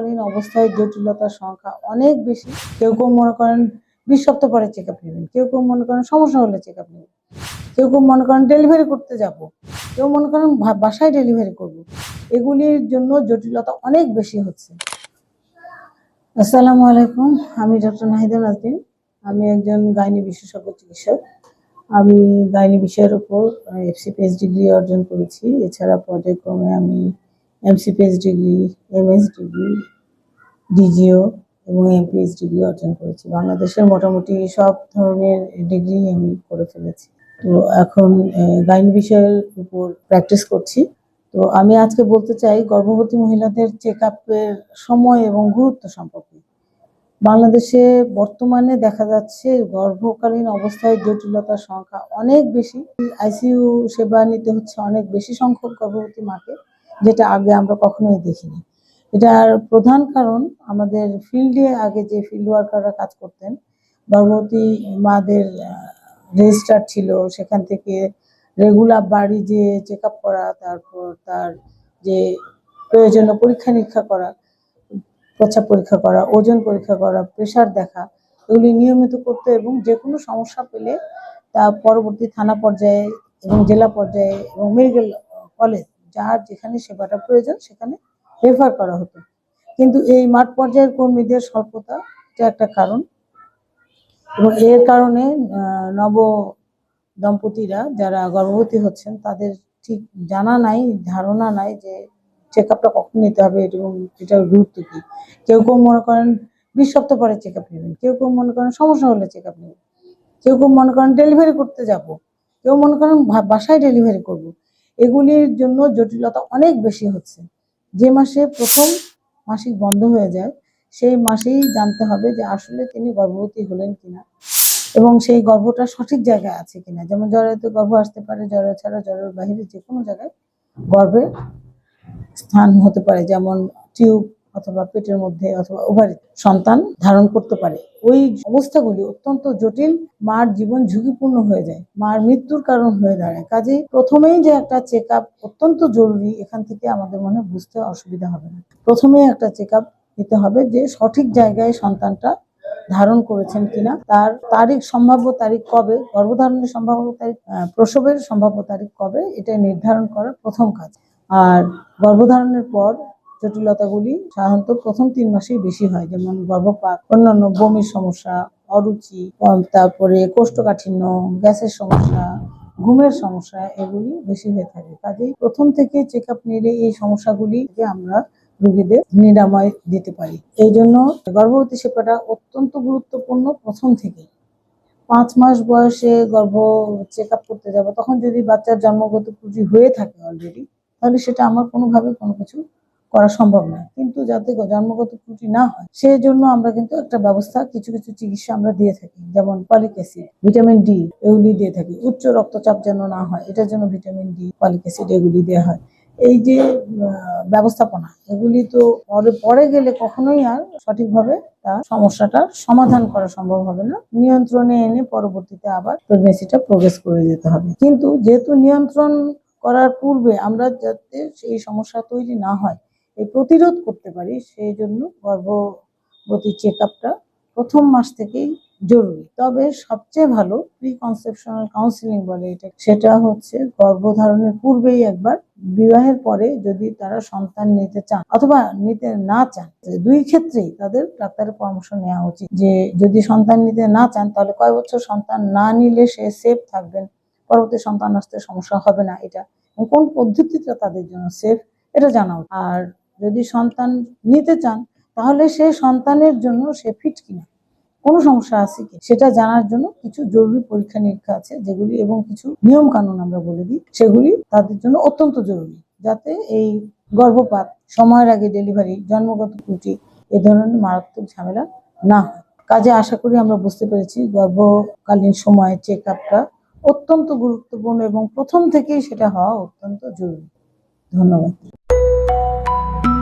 গর্ভকালীন অবস্থায় জটিলতার সংখ্যা অনেক বেশি। কেউ কেউ মনে করেন বিশ সপ্তাহ পরে চেক আপ নেবেন। কেউ কেউ মনে করেন সমস্যা হলে চেক আপ নেবেন। কেউ কেউ মনে করেন ডেলিভারি করতে যাব। কেউ মনে করেন বাসায় ডেলিভারি করব। এগুলির জন্য জটিলতা অনেক বেশি হচ্ছে। আসসালামু আলাইকুম। আমি ডক্টর নাহিদা নাজরিন আমি একজন গাইনি বিশেষজ্ঞ চিকিৎসক। আমি গাইনি বিষয়ের উপর এফসি এফসিপিএস ডিগ্রি অর্জন করেছি। এছাড়া পর্যায়ক্রমে আমি MCPS degree MS degree DGO এবং এমপিএস ডিগ্রি অর্জন করেছি। বাংলাদেশের মোটামুটি সব ধরনের ডিগ্রি আমি করে ফেলেছি। তো এখন গাইনি বিষয়ের উপর প্র্যাকটিস করছি। তো আমি আজকে বলতে চাই, গর্ভবতী মহিলাদের চেক আপের সময় এবং গুরুত্ব সম্পর্কে। বাংলাদেশে বর্তমানে দেখা যাচ্ছে গর্ভকালীন অবস্থায় জটিলতার সংখ্যা অনেক বেশি। আইসিইউ সেবা নিতে হচ্ছে অনেক বেশি সংখ্যক গর্ভবতী মাকে। যেটা আগে আমরা কখনোই দেখিনি। এটার প্রধান কারণ আমাদের ফিল্ডে আগে যে ফিল্ড ওয়ার্কাররা কাজ করতেন, গর্ভবতী মাদের রেজিস্টার ছিল, সেখান থেকে রেগুলার বাড়ি যে চেক করা, তারপর তার যে প্রয়োজনীয় পরীক্ষা নিরীক্ষা করা, প্রস্রাব পরীক্ষা করা, ওজন পরীক্ষা করা প্রেশার দেখা, এগুলি নিয়মিত করতে এবং যে কোনো সমস্যা পেলে তা পরবর্তী থানা পর্যায়ে এবং জেলা পর্যায়ে এবং মেডিকেল কলেজ যার যেখানে সেবাটা প্রয়োজন, সেখানে রেফার করা হতো। কিন্তু এই মাঠ পর্যায়ের কর্মীদের স্বল্পতা, এটা একটা কারণ। এবং এর কারণে নব দম্পতিরা যারা গর্ভবতী হচ্ছেন, তাদের ঠিক জানা নাই, ধারণা নাই যে চেক আপটা কখন নিতে হবে, এবং এটার গুরুত্ব কি। কেউ কেউ মনে করেন বিশ সপ্তাহ পরে চেক আপ নেবেন, কেউ কেউ মনে করেন সমস্যা হলে চেক আপ নেবেন, কেউ কেউ মনে করেন ডেলিভারি করতে যাব, কেউ মনে করেন বাসায় ডেলিভারি করব। এগুলির জন্য জটিলতা অনেক বেশি হচ্ছে। যে মাসে প্রথম মাসিক বন্ধ হয়ে যায়, সেই মাসেই জানতে হবে যে আসলে তিনি গর্ভবতী হলেন কিনা এবং সেই গর্ভটা সঠিক জায়গায় আছে কিনা। যেমন জ্বরেতে গর্ভ আসতে পারে জ্বর ছাড়া জ্বরের বাহিরে যে কোনো জায়গায় গর্ভের স্থান হতে পারে। যেমন টিউব অথবা পেটের মধ্যে অথবা ওভারি সন্তান ধারণ করতে পারে। ওই অবস্থাগুলি অত্যন্ত জটিল, মার জীবন ঝুঁকিপূর্ণ হয়ে যায়, মার মৃত্যুর কারণ হয়ে দাঁড়ায়। কাজেই প্রথমেই যে একটা চেক অত্যন্ত জরুরি, এখান থেকে আমাদের মনে বুঝতে অসুবিধা হবে না। প্রথমেই একটা চেক নিতে হবে যে সঠিক জায়গায় সন্তানটা ধারণ করেছেন কিনা, তার তারিখ, সম্ভাব্য তারিখ কবে, গর্ভধারণের সম্ভাব্য তারিখ প্রসবের সম্ভাব্য তারিখ কবে এটা নির্ধারণ করা প্রথম কাজ। আর গর্ভধারণের পর জটিলতাগুলি সাধারণত প্রথম তিন মাসেই বেশি হয়, যেমন গর্ভপাত, অন্যান্য বমির সমস্যা, অরুচি তারপরে কোষ্ঠকাঠিন্য, গ্যাসের সমস্যা, ঘুমের সমস্যা এগুলি বেশি হয়ে থাকে। কাজেই প্রথম থেকে চেক আপ নিলে এই সমস্যাগুলি থেকে আমরা রোগীদের নিরাময় দিতে পারি। এই জন্য গর্ভবতী সেবাটা অত্যন্ত গুরুত্বপূর্ণ প্রথম থেকে পাঁচ মাস বয়সে গর্ভ চেক আপ করতে যাব, তখন যদি বাচ্চার জন্মগত ত্রুটি হয়ে থাকে অলরেডি তাহলে সেটা আমার কোনোভাবে কোনো কিছু করা সম্ভব না কিন্তু যাতে জন্মগত ত্রুটি না হয় সেই জন্য আমরা কিন্তু একটা ব্যবস্থা, কিছু কিছু চিকিৎসা আমরা দিয়ে থাকি, যেমন পলিক অ্যাসিড, ভিটামিন ডি এগুলি দিয়ে থাকি। উচ্চ রক্তচাপ যেন না হয়, এটার জন্য ভিটামিন ডি পলিক অ্যাসিড এগুলি দেওয়া হয়। এই যে ব্যবস্থাপনা, এগুলি তো পরে পরে গেলে কখনোই আর সঠিকভাবে তার সমস্যাটার সমাধান করা সম্ভব হবে না। নিয়ন্ত্রণে এনে পরবর্তীতে আবার প্রেগনেন্সিটা প্রোগ্রেস করে যেতে হবে। কিন্তু যেহেতু নিয়ন্ত্রণ করার পূর্বে আমরা যাতে সেই সমস্যা তৈরি না হয় এই প্রতিরোধ করতে পারি, সেই জন্য গর্ভবতী চেক আপটা প্রথম মাস থেকেই জরুরি। তবে সবচেয়ে ভালো প্রি কনসেপশনাল কাউন্সিলিং বলে এটা, সেটা হচ্ছে গর্ভধারণের পূর্বেই একবার বিবাহের পরে যদি তারা সন্তান নিতে চান অথবা নিতে না চান দুই ক্ষেত্রেই তাদের ডাক্তারের পরামর্শ নেওয়া উচিত। যে যদি সন্তান নিতে না চান, তাহলে কয় বছর সন্তান না নিলে সে সেফ থাকবেন, পরবর্তী সন্তান আসতে সমস্যা হবে না এটা। কোন পদ্ধতিটা তাদের জন্য সেফ এটা জানা আর যদি সন্তান নিতে চান, তাহলে সে সন্তানের জন্য সে ফিট কিনা? কোনো সমস্যা আছে কি? সেটা জানার জন্য কিছু জরুরি পরীক্ষা নিরীক্ষা আছে, যেগুলি এবং কিছু নিয়ম কানুন আমরা বলে দিই। সেগুলি তাদের জন্য অত্যন্ত জরুরি, যাতে এই গর্ভপাত সময়ের আগে ডেলিভারি জন্মগত ত্রুটি এ ধরনের মারাত্মক ঝামেলা না হয়। কাজে আশা করি আমরা বুঝতে পেরেছি গর্ভকালীন সময়ে চেক আপটা অত্যন্ত গুরুত্বপূর্ণ এবং প্রথম থেকেই সেটা হওয়া অত্যন্ত জরুরি। ধন্যবাদ। thank you.